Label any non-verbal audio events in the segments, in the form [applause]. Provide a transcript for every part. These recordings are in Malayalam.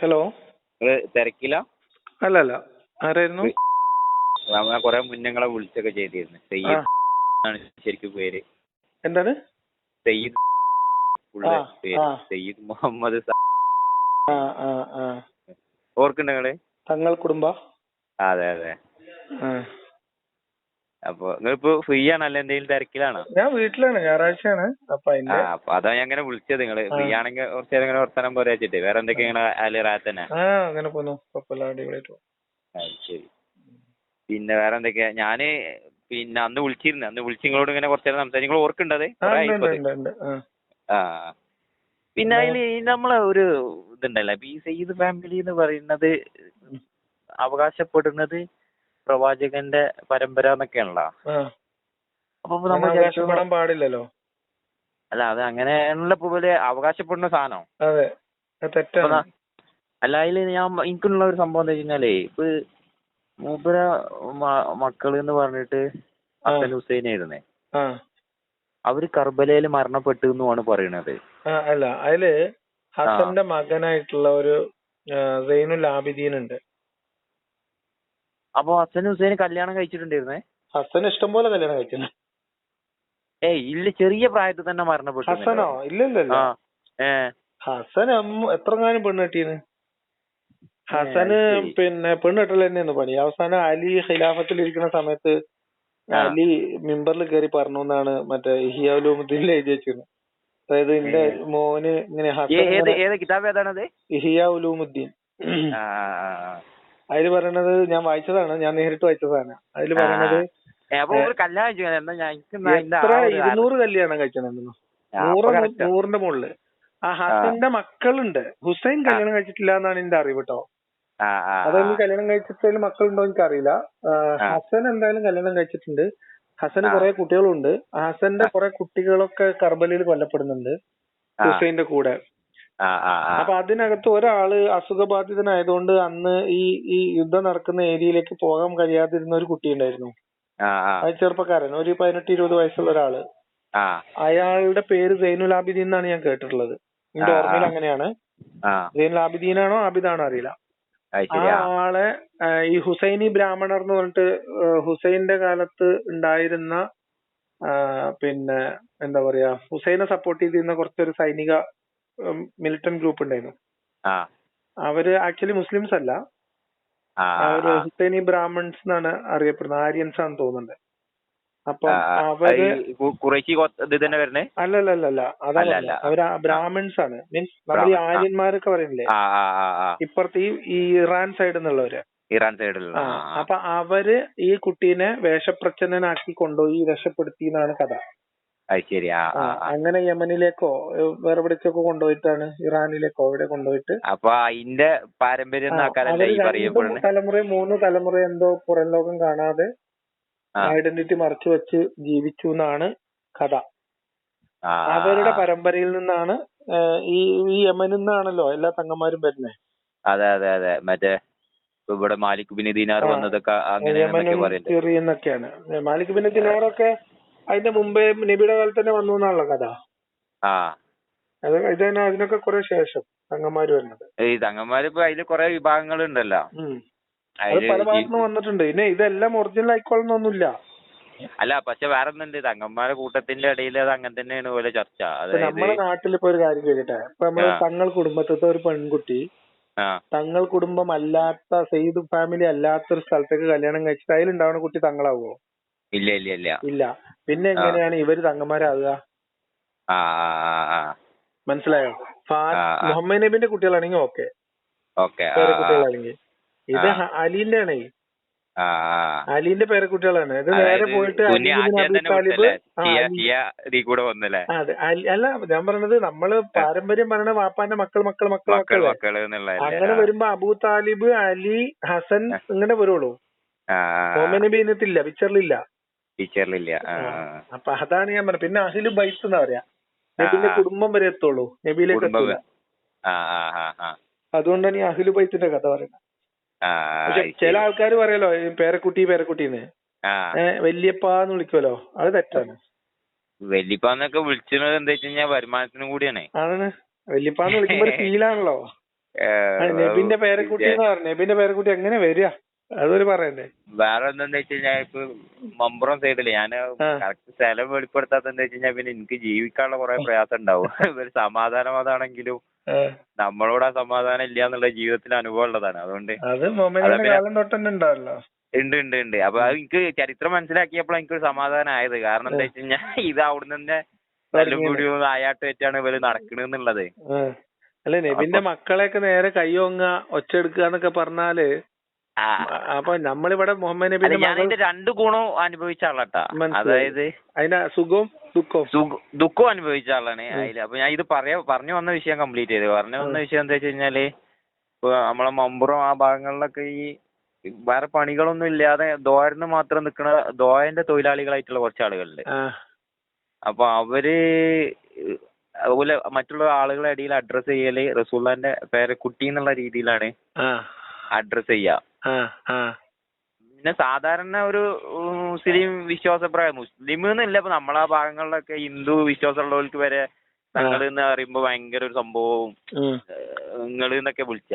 ഹലോ തിരക്കില്ല അല്ലല്ല അല്ല അല്ല ആരായിരുന്നു? ഞാൻ കൊറേ മുന്നങ്ങളെ വിളിച്ചൊക്കെ ചെയ്തിരുന്നു. സയ്യിദ് ശരിക്കും പേര്. എന്താണ്? സയ്യിദ് സയ്യിദ് മുഹമ്മദ് ആ തങ്ങൾ കുടുംബ? അതെ അതെ. അപ്പൊ നിങ്ങളിപ്പോ ഫ്രീ ആണല്ലോ എന്തെങ്കിലും തിരക്കിലാണോ? ഞാൻ വീട്ടിലാണ് ഞായറാഴ്ചയാണ്. അപ്പൊ അതിന്റെ അപ്പൊ അതാ ഞാൻ അങ്ങനെ വിളിച്ചത് നിങ്ങൾ. ഫ്രീ ആണെങ്കിൽ കുറച്ച് നേരം ഇങ്ങനെ വർത്തമാനം പറയാ വെച്ചിട്ട്. വേറെ എന്തൊക്കെ ഇങ്ങനെ അല്ലെ റാത്തന്നെ ആ അങ്ങനെ പോന്നു. കുഴപ്പമില്ല അടിപൊളിയായിട്ട് ശരി. പിന്നെ വേറെ എന്തൊക്കെയാ ഞാൻ പിന്നെ അന്ന് വിളിച്ചിരുന്നു. അന്ന് വിളിച്ച് നിങ്ങളോട് ഇങ്ങനെ കുറച്ച് നേരം സംസാരിച്ചു. നിങ്ങൾ ഓർക്കുണ്ടത് ആ പിന്നെ അതിൽ നമ്മളെ ഒരു ഇതുണ്ടല്ലോ. ഈ സയ്യിദ് ഫാമിലി എന്ന് പറയുന്നത് അവകാശപ്പെടുന്നത് പ്രവാചകന്റെ പരമ്പര എന്നൊക്കെയാണല്ലോ. അപ്പൊ നമ്മൾ അവകാശപ്പെടാൻ പാടില്ലല്ലോ. അല്ല അത് അങ്ങനെയുള്ള പോലെ അവകാശപ്പെടുന്ന സാധനം അതെ. തെറ്റാണ്. അല്ല അതിൽ ഞാൻ എനിക്കുള്ള ഒരു സംഭവം എന്താ വെച്ചാലേ ഇപ്പൊ മൂപ്പര മക്കൾ എന്ന് പറഞ്ഞിട്ട് ഹസൻ ഹുസൈൻ ആയിരുന്നേ. അവർ കർബലയിൽ മരണപ്പെട്ടു എന്നുമാണ് പറയണത്. അല്ല അതിൽ ഹസന്റെ മകനായിട്ടുള്ള ഒരു സൈനുൽ ആബിദീൻ ഉണ്ട്. അപ്പൊ ഹസൻ ഹുസൈന് കല്യാണം കഴിച്ചിട്ടുണ്ടായിരുന്നേ? ഹസൻ ഇഷ്ടം പോലെ കല്യാണം കഴിക്കുന്നു. ഏയ് ഇല്ല ചെറിയ പ്രായത്തിൽ തന്നെ മരണപ്പെട്ടു ഹസനോ? ഇല്ല ഇല്ല ഇല്ല. ആ ഏ. ഹസൻ എത്ര എത്രങ്ങാനും പെണ്ണ് കെട്ടീന്? ഹസന് പിന്നെ പെണ്ണ് തന്നെയാണ് പണി. അവസാനം അലി ഖിലാഫത്തിൽ ഇരിക്കുന്ന സമയത്ത്. അലി മിമ്പറിൽ കയറി പറഞ്ഞു എന്നാണ് മറ്റേ ഇഹിയാലുദ്ദീനിൽ എഴുതി വെച്ചിരുന്നത് അതായത് എന്റെ. മോന് ഇങ്ങനെ ഹസൻ ഏത് അതിൽ പറയണത് ഞാൻ വായിച്ചതാണ്. ഞാൻ നേരിട്ട് വായിച്ചതാണ് അതിൽ. പറയണത് എത്ര ഇരുന്നൂറ് കല്യാണം അപ്പൊ നൂറ്. നൂറിന്റെ മുകളിൽ. ആ ഹസന്റെ മക്കളുണ്ട്. ഹുസൈൻ കല്യാണം കഴിച്ചിട്ടില്ല എന്നാണ് എന്റെ അറിവ് കേട്ടോ ആ കല്യാണം കഴിച്ചിട്ടതിൽ മക്കളുണ്ടോ എനിക്കറിയില്ല. ഹസൻ എന്തായാലും കല്യാണം കഴിച്ചിട്ടുണ്ട്. ഹസന്. കുറെ കുട്ടികളുണ്ട്. ഹസന്റെ. കുറെ കുട്ടികളൊക്കെ കർബലയിൽ കൊല്ലപ്പെടുന്നുണ്ട്. ഹുസൈന്റെ കൂടെ. അപ്പൊ അതിനകത്ത് ഒരാൾ അസുഖബാധിതനായതുകൊണ്ട് അന്ന് ഈ ഈ യുദ്ധം നടക്കുന്ന ഏരിയയിലേക്ക് പോകാൻ കഴിയാതിരുന്ന ഒരു കുട്ടി ഉണ്ടായിരുന്നു അത് ചെറുപ്പക്കാരൻ ഒരു പതിനെട്ട് ഇരുപത് വയസ്സുള്ള ഒരാൾ. അയാളുടെ പേര് സൈനുൽ ആബിദീൻ എന്നാണ് ഞാൻ കേട്ടിട്ടുള്ളത്. എന്റെ ഓർമ്മയിൽ അങ്ങനെയാണ്? സൈനുൽ ആബിദീനാണോ ആബിദാണോ അറിയില്ല. ആ ആളെ ഈ ഹുസൈനി ബ്രാഹ്മണർ എന്ന് പറഞ്ഞിട്ട് ഹുസൈന്റെ കാലത്ത് ഉണ്ടായിരുന്ന പിന്നെ എന്താ പറയാ ഹുസൈനെ സപ്പോർട്ട് ചെയ്തിരുന്ന കുറച്ചൊരു സൈനിക മിലിറ്റന്റ് ഗ്രൂപ്പ് ഉണ്ടായിരുന്നു. അവർ ആക്ച്വലി മുസ്ലിംസ് അല്ല. അവർ ഹുസൈനി ബ്രാഹ്മൺസ് എന്നാണ് അറിയപ്പെടുന്നത് ആര്യൻസ് ആണെന്ന് തോന്നുന്നുണ്ട്. അപ്പം. അവർ അല്ല അതാ അല്ല, അതല്ല അവർ ബ്രാഹ്മിൺസ് ആണ്. മീൻസ് നമ്മൾ ഈ. ആര്യന്മാരൊക്കെ പറയുന്നില്ലേ? ഇപ്പുറത്ത് ഈ ഇറാൻ സൈഡിൽ നിന്നുള്ളവര് ഇറാൻ സൈഡിലുള്ള അപ്പൊ അവർ ഈ കുട്ടീനെ വേഷപ്രച്ഛന്നനാക്കി കൊണ്ടുപോയി രക്ഷപ്പെടുത്തി എന്നാണ് കഥ. ശരി. അങ്ങനെ യമനിലേക്കോ വേറെ എവിടേക്കൊക്കെ കൊണ്ടുപോയിട്ടാണ് ഇറാനിലേക്കോ അവിടെ കൊണ്ടുപോയിട്ട് അപ്പൊ അതിന്റെ പാരമ്പര്യം തലമുറയും മൂന്ന് തലമുറ എന്തോ പുറം ലോകം കാണാതെ. ഐഡന്റിറ്റി മറച്ചു വെച്ച് ജീവിച്ചു എന്നാണ് കഥ അവരുടെ. പരമ്പരയിൽ നിന്നാണ് ഈ യമനിൽ നിന്നാണല്ലോ എല്ലാ തങ്ങന്മാരും വരുന്നത് അതെ അതെ അതെ മറ്റേ ഇവിടെ മാലിക് ബിൻ ദിനാർ. വന്നതൊക്കെ അങ്ങനെ സിറിയെന്നൊക്കെയാണ് മാലിക് ബിൻ ദിനാറൊക്കെ അതിന്റെ മുമ്പേ നബിയുടെ കാലത്ത് തന്നെ വന്നു എന്നാണല്ലോ കഥ. ആ. അത് ഇത് തന്നെ അതിനൊക്കെ കുറെ ശേഷം തങ്ങന്മാര് വരുന്നത് ഈ തങ്ങന്മാര് ഇപ്പൊ അതിൽ കുറെ വിഭാഗങ്ങൾ ഉണ്ടല്ലോ. അത് പല ഭാഗത്തുനിന്ന് വന്നിട്ടുണ്ട്. പിന്നെ ഇതെല്ലാം ഒറിജിനൽ ആയിക്കോളണമെന്നൊന്നുമില്ല അല്ല പക്ഷെ വേറെ ഒന്നുണ്ട് തങ്ങന്മാരെ കൂട്ടത്തിന്റെ ഇടയിൽ അത് അങ്ങനെ തന്നെയാണ് പോലെ ചർച്ച. നമ്മുടെ നാട്ടിൽ ഇപ്പൊ ഒരു കാര്യം ചോദിക്കട്ടെ? ഇപ്പൊ നമ്മൾ. തങ്ങൾ കുടുംബത്തിലത്തെ ഒരു പെൺകുട്ടി തങ്ങൾ കുടുംബം അല്ലാത്ത സെയ്ദ് ഫാമിലി അല്ലാത്ത ഒരു സ്ഥലത്തേക്ക് കല്യാണം കഴിച്ചിട്ട് അതിലുണ്ടാവുന്ന കുട്ടി തങ്ങളാവോ? ഇല്ല ഇല്ല ഇല്ല. ഇല്ല. പിന്നെ എങ്ങനെയാണ് ഇവർ തങ്ങന്മാരാകുക? ആ ആ മനസ്സിലായോ. മുഹമ്മദ് നബിന്റെ കുട്ടികളാണെങ്കിൽ ഓക്കെ. കുട്ടികളാണെങ്കിൽ ഇത്. അലിന്റെ ആണേ. അലിന്റെ പേരക്കുട്ടികളാണ് ഇത് നേരെ പോയിട്ട് അതെ. അല്ല ഞാൻ പറഞ്ഞത് നമ്മൾ പാരമ്പര്യം പറയണ വാപ്പാന്റെ മക്കൾ മക്കൾ മക്കൾ മക്കൾ അങ്ങനെ വരുമ്പോ അബൂ താലിബ് അലി ഹസൻ ഇങ്ങനെ വരുള്ളൂ. ആ മുഹമ്മദ് നബി ഇതിനകത്തില്ല പിക്ചറിലില്ല ആ. അപ്പൊ അതാണ് ഞാൻ പറഞ്ഞത്. പിന്നെ അഹിൽ ബൈത്ത് എന്നാ പറയാ? നബിന്റെ കുടുംബം വരെ എത്തുള്ളൂ. നബിയിലേക്ക് എത്തൂല. അതുകൊണ്ടാണ് ഈ അഹിൽ ബൈത്തിന്റെ കഥ പറയുന്നത്. പക്ഷെ ചില ആൾക്കാർ പറയല്ലോ ഈ പേരക്കുട്ടി പേരക്കുട്ടിന്ന്. വല്യപ്പാന്ന് വിളിക്കുമല്ലോ അത് തെറ്റാണ്. വല്യപ്പാന്നൊക്കെ വിളിച്ചത് എന്താ വെച്ച് കഴിഞ്ഞാൽ വരുമാനത്തിനും കൂടിയാണ്. ആണ് വല്യപ്പാന്ന് വിളിക്കുമ്പോ ഫീലാണല്ലോ [laughs] നബിന്റെ പേരക്കുട്ടി എന്ന് പറഞ്ഞു നബിന്റെ പേരക്കുട്ടി എങ്ങനെ വരിക? അതൊരു പറയണ്ടേ? വേറെ എന്താന്ന് വെച്ച് കഴിഞ്ഞാൽ ഇപ്പൊ മമ്പുറം സൈഡിൽ ഞാൻ ആ. കറക്റ്റ് സ്ഥലം വെളിപ്പെടുത്താത്തെന്ന് വെച്ച് കഴിഞ്ഞാൽ പിന്നെ എനിക്ക് ജീവിക്കാനുള്ള കുറെ പ്രയാസം ഉണ്ടാവും. [laughs] ഒരു സമാധാനം അതാണെങ്കിലും നമ്മളോട് ആ സമാധാനം ഇല്ല എന്നുള്ള ജീവിതത്തിൽ അനുഭവം ഉള്ളതാണ്. അതുകൊണ്ട് ഉണ്ട് ഉണ്ട് ഉണ്ട്. അപ്പൊ അത് എനിക്ക് ചരിത്രം മനസ്സിലാക്കിയപ്പോൾ എനിക്കൊരു സമാധാനം ആയത്. കാരണം എന്താ വെച്ച് കഴിഞ്ഞാൽ [laughs] ഇത് അവിടുന്ന് തന്നെ തല്ലും. കൂടിയും ആയാട്ട് വെച്ചാണ് ഇവർ നടക്കണെന്നുള്ളത്. അല്ല നബിന്റെ മക്കളെയൊക്കെ നേരെ കയ്യോങ്ങ ഒച്ചെടുക്കുക എന്നൊക്കെ പറഞ്ഞാൽ അപ്പൊ നമ്മളിവിടെ മുഹമ്മദ് നബി ഞാൻ ഇതിന്റെ രണ്ട് ഗുണവും അനുഭവിച്ച ആളാട്ടാ അതായത് അതിന്റെ സുഖവും ദുഃഖവും. സുഖ- ദുഃഖവും അനുഭവിച്ച ആളാണ് അതിൽ. അപ്പൊ ഞാൻ ഇത് പറയാ പറഞ്ഞു വന്ന വിഷയം കംപ്ലീറ്റ് ചെയ്ത്. പറഞ്ഞു വന്ന വിഷയം എന്താ വെച്ച് കഴിഞ്ഞാൽ ഇപ്പൊ നമ്മളെ മമ്പുറം ആ ഭാഗങ്ങളിലൊക്കെ ഈ വേറെ പണികളൊന്നും ഇല്ലാതെ ദോരന്ന് മാത്രം നിൽക്കുന്ന ദോയന്റെ തൊഴിലാളികളായിട്ടുള്ള കുറച്ച് ആളുകളുണ്ട്. അപ്പൊ അവർ അതുപോലെ മറ്റുള്ള ആളുകളെ ഇടയിൽ അഡ്രസ് ചെയ്യൽ റസൂള്ളാന്റെ പേരെ എന്നുള്ള രീതിയിലാണ് അഡ്രസ് ചെയ്യുക പിന്നെ സാധാരണ ഒരു മുസ്ലിം വിശ്വാസപ്രകാരം മുസ്ലിം എന്നില്ല ഇപ്പൊ നമ്മളെ ആ ഭാഗങ്ങളിലൊക്കെ ഹിന്ദു വിശ്വാസമുള്ളവർക്ക് വരെ തങ്ങൾ എന്ന് പറയുമ്പോ ഭയങ്കര ഒരു സംഭവവും ഉം. നിങ്ങൾ എന്നൊക്കെ വിളിച്ച.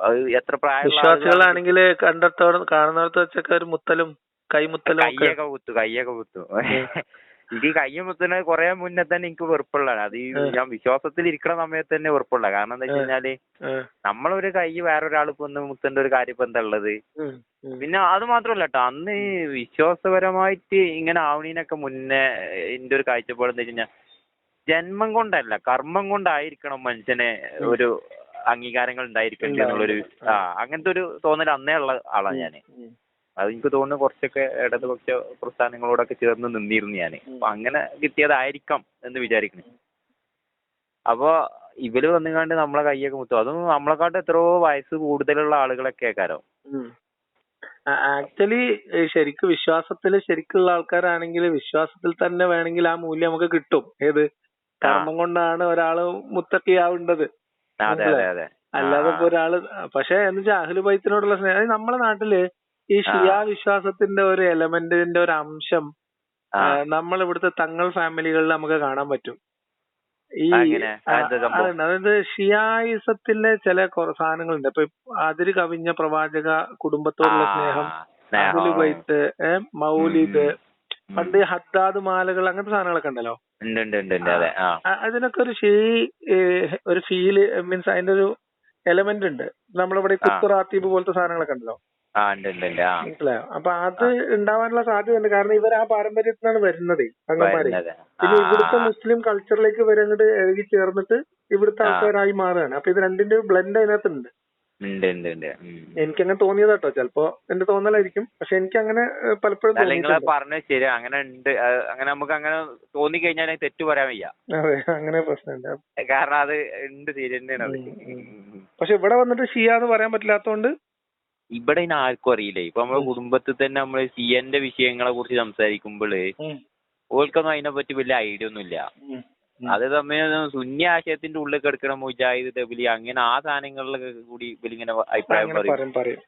അത് എത്ര വിശ്വാസികളാണെങ്കിൽ കണ്ടെത്തോളം കാണുന്നിടത്ത് വെച്ചൊക്കെ ഒരു മുത്തലും കൈമുത്തലും കയ്യൊക്കെ കുത്തു കയ്യൊക്കെ കുത്തു. ഇത് കഴിഞ്ഞ മുത്തുന്നത് കുറെ മുന്നേ തന്നെ എനിക്ക് വെറുപ്പുള്ളതാണ്. അത് ഈ ഞാൻ വിശ്വാസത്തിൽ ഇരിക്കുന്ന സമയത്ത് തന്നെ വെറുപ്പുള്ള കാരണം എന്താ വെച്ച് കഴിഞ്ഞാൽ. നമ്മളൊരു കൈ വേറൊരാൾ ഇപ്പൊ ഒന്ന് മുത്തേണ്ട ഒരു കാര്യം ഇപ്പൊ എന്താ ഉള്ളത്. പിന്നെ അത് മാത്രമല്ല കേട്ടോ അന്ന് ഈ വിശ്വാസപരമായിട്ട് ഇങ്ങനെ ആവണീനൊക്കെ മുന്നേ എന്റെ ഒരു കാഴ്ചപ്പാട് എന്താ വെച്ചാൽ ജന്മം കൊണ്ടല്ല കർമ്മം കൊണ്ടായിരിക്കണം മനുഷ്യനെ ഒരു അംഗീകാരങ്ങൾ ഉണ്ടായിരിക്കേണ്ടത് എന്നുള്ളൊരു ആ. അങ്ങനത്തെ ഒരു തോന്നൽ അന്നേ ഉള്ള ആളാ ഞാൻ. അത് എനിക്ക് തോന്നുന്നു കുറച്ചൊക്കെ ഇടതുപക്ഷ പ്രസ്ഥാനങ്ങളോടൊക്കെ ചേർന്ന് നിന്നിരുന്നു ഞാൻ. അപ്പൊ അങ്ങനെ കിട്ടിയതായിരിക്കാം എന്ന് വിചാരിക്കുന്നു അപ്പൊ ഇവർ വന്നുകാണ്ട് നമ്മളെ കൈയൊക്കെ മുത്തും. അതും നമ്മളെക്കാട്ട് എത്രയോ വയസ്സ് കൂടുതലുള്ള ആളുകളൊക്കെ കാരം ആക്ച്വലി ശരിക്ക് വിശ്വാസത്തിൽ ശരിക്കുള്ള ആൾക്കാരാണെങ്കിൽ വിശ്വാസത്തിൽ തന്നെ വേണമെങ്കിൽ ആ മൂല്യം നമുക്ക് കിട്ടും. ഏത്? കർമ്മം കൊണ്ടാണ് ഒരാൾ മുത്തക്കിയാവേണ്ടത് അതെ അതെ അതെ. അല്ലാതെ ഇപ്പൊ ഒരാൾ പക്ഷെ എന്ന് വെച്ചാൽ അഹ്ലു ബൈത്തിനോടുള്ള സ്നേഹം നമ്മളെ നാട്ടിൽ ഈ ഷിയാ വിശ്വാസത്തിന്റെ ഒരു എലമെന്റിന്റെ ഒരു അംശം നമ്മൾ ഇവിടുത്തെ തങ്ങൾ ഫാമിലികളിൽ നമുക്ക് കാണാൻ പറ്റും. ഈ? അതായത് ഷിയായിസത്തിലെ ചില കുറ സാധനങ്ങളുണ്ട്. ഇപ്പൊ അതിര് കവിഞ്ഞ പ്രവാചക കുടുംബത്തോടുള്ള സ്നേഹം ബൈത്ത് മൗലിദ് പണ്ട് ഹദ്ദാദ് മാലകൾ അങ്ങനത്തെ സാധനങ്ങളൊക്കെ ഉണ്ടല്ലോ? അതിനൊക്കെ ഒരു ഷീ ഒരു ഫീൽ മീൻസ് അതിന്റെ ഒരു എലമെന്റ് ഉണ്ട്. നമ്മളിവിടെ ഈ കുത്തുറാത്തീബ് പോലത്തെ സാധനങ്ങളൊക്കെ ഉണ്ടല്ലോ? മനസ്സിലായോ? അപ്പൊ അത് ഉണ്ടാവാനുള്ള സാധ്യതയുണ്ട്. കാരണം ഇവർ ആ പാരമ്പര്യത്തിലാണ് വരുന്നത് അങ്ങന്മാര്. പിന്നെ ഇവിടുത്തെ മുസ്ലിം കൾച്ചറിലേക്ക് ഇവർ അങ്ങോട്ട് എഴുകി ചേർന്നിട്ട് ഇവിടുത്തെ. ആൾക്കാരായി മാറുകയാണ്. അപ്പൊ ഇത് രണ്ടിന്റെ ബ്ലെൻഡ് അതിനകത്തുണ്ട്. ഉണ്ട് അങ്ങനെ തോന്നിയത് കേട്ടോ ചിലപ്പോ എന്റെ തോന്നലായിരിക്കും. പക്ഷെ എനിക്ക് അങ്ങനെ പലപ്പോഴും പറഞ്ഞു പറഞ്ഞത് ശരി അങ്ങനെ ഉണ്ട്. അങ്ങനെ നമുക്ക് അങ്ങനെ തോന്നി കഴിഞ്ഞാൽ തെറ്റു പറയാൻ വയ്യ. അതെ അങ്ങനെ പ്രശ്നമുണ്ട്. കാരണം അത് ഉണ്ട് ശരി. പക്ഷെ ഇവിടെ വന്നിട്ട് ഷിയ എന്ന് പറയാൻ പറ്റില്ലാത്തോണ്ട് ഇവിടെ ഇനി ആർക്കും അറിയില്ല? ഇപ്പൊ നമ്മളെ കുടുംബത്തിൽ തന്നെ നമ്മൾ സി എന്റെ വിഷയങ്ങളെ കുറിച്ച് സംസാരിക്കുമ്പോൾ ഓൾക്കൊന്നും അതിനെ പറ്റി വലിയ ഐഡിയ ഒന്നും ഇല്ല അത് തമ്മിൽ സുന്നി ആശയത്തിന്റെ ഉള്ളിൽ കിടക്കണ മുജാഹിദ് തബിലി അങ്ങനെ ആ സാധനങ്ങളിലൊക്കെ കൂടി ഇവരിങ്ങനെ അഭിപ്രായം പറയും.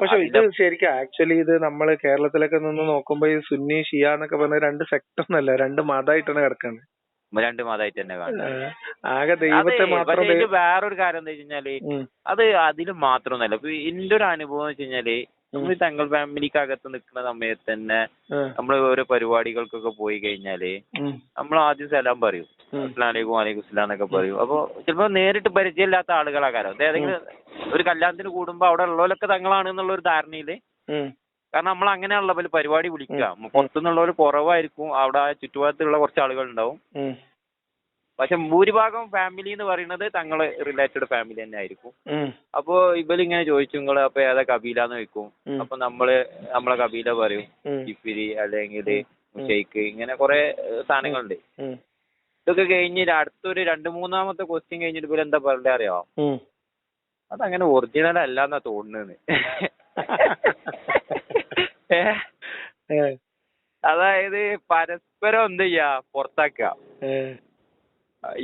പക്ഷെ ഇത് ശരിക്കും ആക്ച്വലി ഇത് നമ്മൾ കേരളത്തിലൊക്കെ നിന്ന് നോക്കുമ്പോ ഈ സുന്നി ഷിയ എന്നൊക്കെ പറഞ്ഞ രണ്ട് സെക്ടർ ഒന്നല്ല രണ്ട് മതമായിട്ടാണ് കിടക്കുന്നത് രണ്ട് മതമായിട്ട് തന്നെ കാണുന്നത് ഇതിൽ വേറൊരു കാര്യം എന്താ വെച്ച് കഴിഞ്ഞാൽ അത് അതിൽ മാത്രമൊന്നല്ല ഇപ്പൊ എന്റെ ഒരു അനുഭവം എന്ന് വെച്ച് കഴിഞ്ഞാൽ നമ്മൾ തങ്ങൾ ഫാമിലിക്ക് അകത്ത് നിൽക്കുന്ന സമയത്ത് തന്നെ നമ്മൾ ഓരോ പരിപാടികൾക്കൊക്കെ പോയി കഴിഞ്ഞാൽ നമ്മൾ ആദ്യം സലാം പറയും. ഉം. അസ്സലാമലൈക്കും വലൈക്കും സലാം എന്നൊക്കെ പറയും. അപ്പൊ ചിലപ്പോ നേരിട്ട് പരിചയമില്ലാത്ത ആളുകളാകാരം. അതായത് ഏതെങ്കിലും ഒരു കല്യാണത്തിന് കൂടുമ്പോ അവിടെ ഉള്ളവരൊക്കെ തങ്ങളാണ് എന്നുള്ള ഒരു ധാരണയിൽ കാരണം നമ്മൾ അങ്ങനെയുള്ള ഒരു പരിപാടി വിളിക്കുക. പുറത്തുനിന്നുള്ളവർ കുറവായിരിക്കും. അവിടെ ആ ചുറ്റുഭാഗത്തുള്ള കുറച്ച് ആളുകൾ ഉണ്ടാവും പക്ഷെ ഭൂരിഭാഗം ഫാമിലി എന്ന് പറയുന്നത് തങ്ങൾ റിലേറ്റഡ് ഫാമിലി തന്നെ ആയിരിക്കും. അപ്പോ ഇവരിങ്ങനെ ചോദിച്ചു നിങ്ങൾ അപ്പൊ ഏതാ കബീലാന്ന് ചോദിക്കും. വെക്കും അപ്പൊ നമ്മൾ നമ്മളെ കബീല പറയും ഇപ്പിരി അല്ലെങ്കിൽ ഷെയ്ക്ക് ഇങ്ങനെ കുറെ സാധനങ്ങളുണ്ട്. ഇതൊക്കെ കഴിഞ്ഞ് അടുത്തൊരു രണ്ട് മൂന്നാമത്തെ ക്വസ്റ്റ്യൻ കഴിഞ്ഞിട്ട് ഇവർ എന്താ പറയണ്ടേ അറിയാം? അതങ്ങനെ ഒറിജിനൽ അല്ലാന്നാ തോന്നുന്നത് [laughs] അതായത് പരസ്പരം എന്ത് ചെയ്യാ? പുറത്താക്കുക.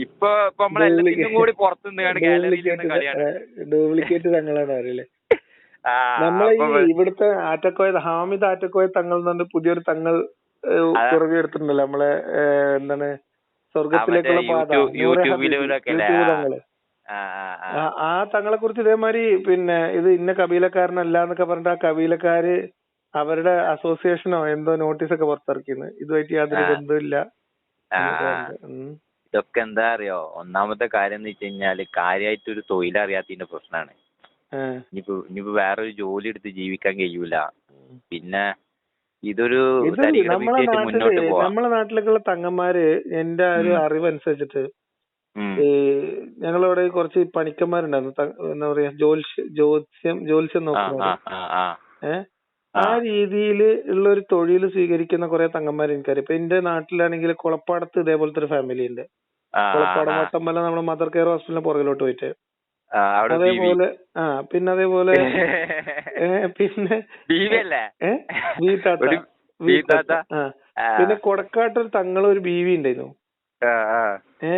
ഇപ്പൊ ഇപ്പൊ നമ്മളെല്ലാത്തിനും കൂടി പുറത്തു നിന്നാണ് ഗാലറിയിൽ നിന്ന് കളിയാണ് ഡ്യൂപ്ലിക്കേറ്റ് തങ്ങളാണ് അവരല്ലേ [laughs] ആ നമ്മളെ ഈ ഇവിടുത്തെ ആറ്റക്കോയ ഹാമിദ് ആറ്റക്കോയ തങ്ങൾ എന്ന് പറഞ്ഞ പുതിയൊരു തങ്ങൾ. കുറവി എടുത്തിട്ടുണ്ടല്ലോ. നമ്മളെ എന്താണ് സ്വർഗത്തിലേക്കുള്ള പാത? തങ്ങൾ. ആ. തങ്ങളെ കുറിച്ച് ഇതേമാതിരി പിന്നെ ഇത് ഇന്ന കബീലക്കാരനല്ല എന്നൊക്കെ പറഞ്ഞിട്ട് ആ കബീലക്കാര് അവരുടെ അസോസിയേഷനോ എന്തോ നോട്ടീസ് ഒക്കെ പുറത്തിറക്കിന്ന്. ഇതുമായിട്ട് യാതൊരു. ബന്ധമില്ല. ഇതൊക്കെ എന്താ അറിയോ? ഒന്നാമത്തെ കാര്യം എന്ന് വെച്ച് കഴിഞ്ഞാൽ കാര്യമായിട്ട് ഒരു തൊഴിലറിയാത്തതിന്റെ പ്രശ്നമാണ്. ഇനിയിപ്പോ ഇനിയിപ്പോ വേറൊരു ജോലി എടുത്ത് ജീവിക്കാൻ കഴിയൂല. പിന്നെ ഇതൊരു നമ്മളെ നാട്ടിലേക്കുള്ള തങ്ങന്മാര് എന്റെ ഒരു അറിവ് അറിവനുസരിച്ചിട്ട്. ഈ ഞങ്ങളവിടെ കുറച്ച് പണിക്കന്മാരുണ്ടായിരുന്നു. എന്താ പറയാ ജോത്സ്യം ജ്യോത്സ്യം ജ്യോത്സ്യം ആ ആ ഏഹ് ആ. രീതിയിൽ ഉള്ള ഒരു തൊഴിൽ സ്വീകരിക്കുന്ന കുറെ തങ്ങന്മാർ എനിക്കറിയാം ഇപ്പൊ എന്റെ നാട്ടിലാണെങ്കിൽ കുളപ്പാടത്ത് ഇതേപോലത്തെ ഒരു ഫാമിലി ഉണ്ട് കുളപ്പാടം വട്ടമ്പല നമ്മുടെ മദർ കെയർ ഹോസ്പിറ്റലിന് പുറകിലോട്ട് പോയിട്ട്. അതേപോലെ ആ പിന്നെ അതേപോലെ [laughs] ഏ, പിന്നെ ബീവി അല്ലേ ഏ വീട്ടാത്ത ഒരു വീട്ടാത്ത? ആ പിന്നെ പിന്നെ കൊടക്കാട്ടൊരു തങ്ങള ഒരു ബീവി ഉണ്ടായിരുന്നു ആ, ആ. ഏ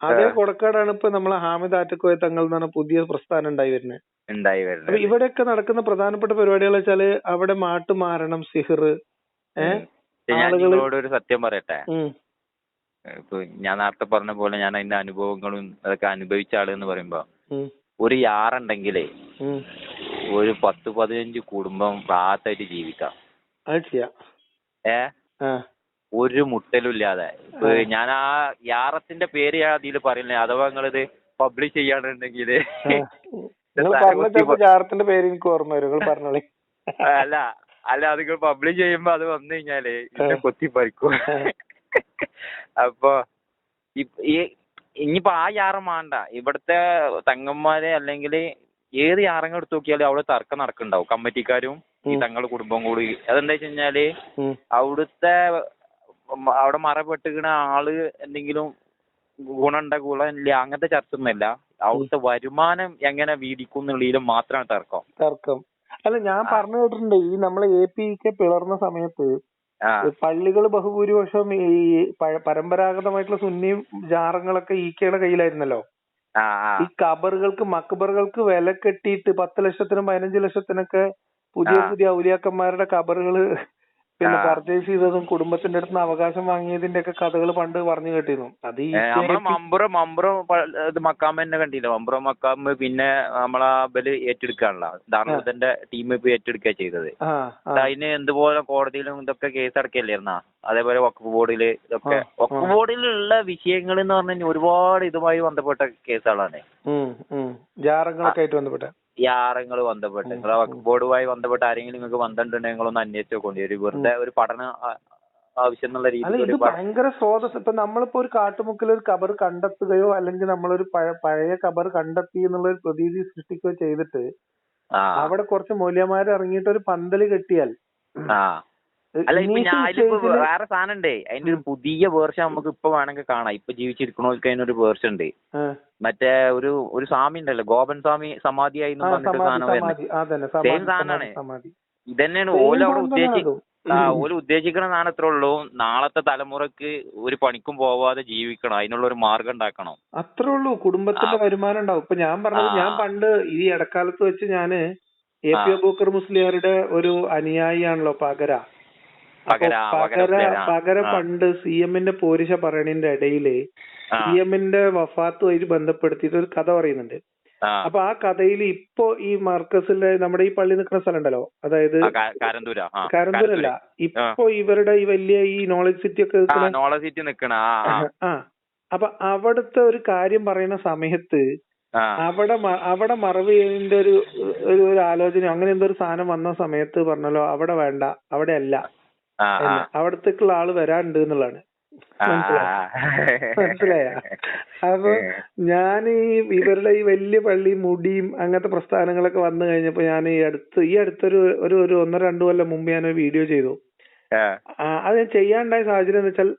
അതേ. കൊടക്കാടാണ് ഇപ്പൊ നമ്മളെ ഹാമിദ് ആറ്റക്കോയ തങ്ങൾ എന്ന് പറഞ്ഞ പുതിയ പ്രസ്ഥാനം ഉണ്ടായി വരുന്നത് ഉണ്ടായി അപ്പൊ വരുന്നത് ഇവിടെയൊക്കെ നടക്കുന്ന പ്രധാനപ്പെട്ട പരിപാടികൾ വെച്ചാൽ അവിടെ മാട്ടുമാരണം സിഹിറ് സിഹിർ. നിങ്ങളോട് ഒരു സത്യം പറയട്ടെ? ഇപ്പൊ ഞാൻ നേരത്തെ പറഞ്ഞ പോലെ ഞാൻ അതിന്റെ അനുഭവങ്ങളും അതൊക്കെ അനുഭവിച്ച ആൾ എന്ന് പറയുമ്പോ ഒരു യാറുണ്ടെങ്കിലേ ഒരു പത്ത് പതിനഞ്ച് കുടുംബം റാത്തായിട്ട് ജീവിക്കാം. ഏ? ഒരു മുട്ടലും ഇല്ലാതെ. ഇപ്പൊ. ഞാൻ ആ യാറത്തിന്റെ പേര് ഞാൻ അതിൽ പറയുന്നില്ല അഥവാ നിങ്ങളിത് പബ്ലിഷ് ചെയ്യാനുണ്ടെങ്കിൽ നിങ്ങൾ പറഞ്ഞ ചിലപ്പോ ജാറത്തിന്റെ പേര് എനിക്ക് ഓർമ്മ വരും നിങ്ങൾ പറഞ്ഞോളി അല്ല അല്ല അത് പബ്ലിഷ് ചെയ്യുമ്പോ അത് വന്നു കഴിഞ്ഞാൽ ആ. കൊത്തി പറിക്കും. അപ്പൊ ഇനിയിപ്പോ ആ യാറം വേണ്ട ഇവിടുത്തെ തങ്ങന്മാരെ അല്ലെങ്കിൽ ഏത് യാറങ്ങൾ എടുത്തു നോക്കിയാലും അവിടെ തർക്കം നടക്കുന്നുണ്ടാവും കമ്മിറ്റിക്കാരും ഈ. തങ്ങളുടെ കുടുംബം കൂടി അതെന്താ വെച്ച് കഴിഞ്ഞാൽ. അവിടുത്തെ അവിടെ മറപ്പെട്ടുകിണ ആൾ എന്തെങ്കിലും ഗുണം ഉണ്ടാകൂല അങ്ങനത്തെ ചർച്ച ഒന്നുമല്ല അവിടുത്തെ വരുമാനം എങ്ങനെ വീതിക്കും എന്നുള്ളതിലും മാത്രമാണ് തർക്കം. തർക്കം. അല്ല ഞാൻ പറഞ്ഞു കേട്ടിട്ടുണ്ട് ഈ നമ്മളെ എ പി കെ പിളർന്ന സമയത്ത് പള്ളികൾ ബഹുഭൂരിപക്ഷം ഈ പരമ്പരാഗതമായിട്ടുള്ള സുന്നി ജാറങ്ങളൊക്കെ ഈ കെയുടെ കയ്യിലായിരുന്നല്ലോ. ഈ കബറുകൾക്ക് മക്ബറുകൾക്ക് വില കെട്ടിയിട്ട് പത്ത് ലക്ഷത്തിനും പതിനഞ്ച് ലക്ഷത്തിനൊക്കെ പുതിയ. പുതിയ ഔലിയാക്കന്മാരുടെ കബറുകൾ പിന്നെ. പർച്ചേസ് ചെയ്തതും കുടുംബത്തിന്റെ അടുത്ത് നിന്ന് അവകാശം വാങ്ങിയതിന്റെ ഒക്കെ കഥകൾ പണ്ട് പറഞ്ഞു കേട്ടിരുന്നു. അത് ഈ നമ്മളെ മമ്പുറം മമ്പുറം ഇത് മക്കാമ തന്നെ കണ്ടില്ല? മമ്പുറം മക്കാമ് പിന്നെ നമ്മളെ ബൽ ഏറ്റെടുക്കാണല്ലോ ദാർമുദന്റെ ടീം ഇപ്പൊ ഏറ്റെടുക്കുക ചെയ്തത്. അതിന് എന്തുപോലെ കോടതിയിലും ഇതൊക്കെ കേസ് അടക്കല്ലായിരുന്നാ അതേപോലെ വഖഫ് ബോർഡിൽ ഇതൊക്കെ. വഖഫ്. ബോർഡിലുള്ള വിഷയങ്ങൾ എന്ന് പറഞ്ഞു ഒരുപാട് ഇതുമായി ബന്ധപ്പെട്ട കേസുകളാണ് ജാറങ്ങളൊക്കെ ആയിട്ട് ബന്ധപ്പെട്ട. യാറങ്ങൾ ബന്ധപ്പെട്ട്. ഉം, നിങ്ങളെ വഖഫ് ബോർഡുമായി ബന്ധപ്പെട്ട് ആരെങ്കിലും നിങ്ങൾക്ക് ബന്ധമുണ്ടെങ്കിൽ നിങ്ങളൊന്ന് അന്വേഷിച്ച് നോക്കേണ്ടി ഒരു വെറുതെ ഒരു പഠന ആവശ്യം എന്നുള്ള അല്ല രീതിയിൽ ഇത് ഒരു പഠ- ഭയങ്കര സ്രോതസ് ഇപ്പൊ നമ്മളിപ്പോ ഒരു കാട്ടുമുക്കിൽ ഒരു കബർ കണ്ടെത്തുകയോ അല്ലെങ്കിൽ നമ്മളൊരു പഴ- പഴയ കബർ കണ്ടെത്തി എന്നുള്ള ഒരു പ്രതീതി സൃഷ്ടിക്കുകയോ ചെയ്തിട്ട് ആ. അവിടെ കുറച്ച് മൂല്യമാര് ഇറങ്ങിയിട്ട് ഒരു പന്തൽ കെട്ടിയാൽ ആ. അല്ല ഇപ്പൊ അതിലിപ്പോ വേറെ സാധനം ഉണ്ടേ അതിന്റെ ഒരു പുതിയ വേർഷൻ നമുക്ക് ഇപ്പൊ വേണമെങ്കിൽ കാണാം. ഇപ്പൊ ജീവിച്ചിരിക്കണവർക്ക് അതിനൊരു വേർഷൻ ഉണ്ട് മറ്റേ ഒരു ഒരു സ്വാമി ഉണ്ടല്ലോ ഗോപൻ സ്വാമി സമാധി എന്ന് പറഞ്ഞിട്ട് സമാധി സാധനം വരുന്നത്. സമാധി. അതന്നെ. Same സമാധി സാധനാണ്. സമാധി സമാധി. ഇതന്നെയാണ്. ഓല അവിടെ സാധനം ഉദ്ദേശി തന്നെയാണ് ആ. ഓൽ ഉദ്ദേശിക്കണ സാധനം അത്രേ ഉള്ളൂ. നാളത്തെ തലമുറയ്ക്ക് ഒരു പണിക്കും പോവാതെ ജീവിക്കണം. അതിനുള്ള ഒരു മാർഗം ഉണ്ടാക്കണം. അത്രേ ഉള്ളൂ. കുടുംബത്തിന്റെ വരുമാനം ഉണ്ടാവും. ഇപ്പൊ ഞാൻ പറഞ്ഞത് ഞാൻ പണ്ട് ഈ ഇടക്കാലത്ത് വെച്ച് ഞാൻ എ പി. അബൂക്കർ മുസ്ലിയാരുടെ ഒരു അനുയായിയാണല്ലോ പകര. പകര. പണ്ട് സി എമ്മിന്റെ പോരിശ പറയണതിന്റെ ഇടയിൽ സി എമ്മിന്റെ വഫാത്തുമായിട്ട് ബന്ധപ്പെടുത്തിയിട്ട് ഒരു കഥ പറയുന്നുണ്ട്. അപ്പൊ ആ കഥയിൽ ഇപ്പോ ഈ മർക്കസിലെ നമ്മുടെ ഈ പള്ളി നിൽക്കുന്ന സ്ഥലം ഉണ്ടല്ലോ അതായത് കരന്തൂരല്ല. ഇപ്പൊ ഇവരുടെ ഈ വലിയ ഈ നോളജ് സിറ്റി ഒക്കെ നോളജ് സിറ്റി നിൽക്കണ ആ അപ്പൊ അവിടുത്തെ ഒരു കാര്യം പറയുന്ന സമയത്ത് അവിടെ അവിടെ മറവിന്റെ ഒരു ഒരു ആലോചന അങ്ങനെ എന്തോ ഒരു സാധനം വന്ന സമയത്ത് പറഞ്ഞല്ലോ അവിടെ വേണ്ട അവിടെ അല്ല. അവിടത്തേക്കുള്ള ആൾ വരാനുണ്ട് എന്നുള്ളതാണ്. മനസ്സിലായ? അപ്പൊ ഞാൻ ഈ ഇവരുടെ ഈ വലിയ പള്ളി മുടിയും അങ്ങനത്തെ പ്രസ്ഥാനങ്ങളൊക്കെ വന്നു കഴിഞ്ഞപ്പോ ഞാൻ ഈ അടുത്ത് ഈ അടുത്തൊരു ഒരു ഒരു ഒന്നോ രണ്ടു കൊല്ലം മുമ്പ് ഞാൻ ഒരു വീഡിയോ ചെയ്തു. അത് ഞാൻ ചെയ്യാണ്ടായ സാഹചര്യം എന്ന് വെച്ചാൽ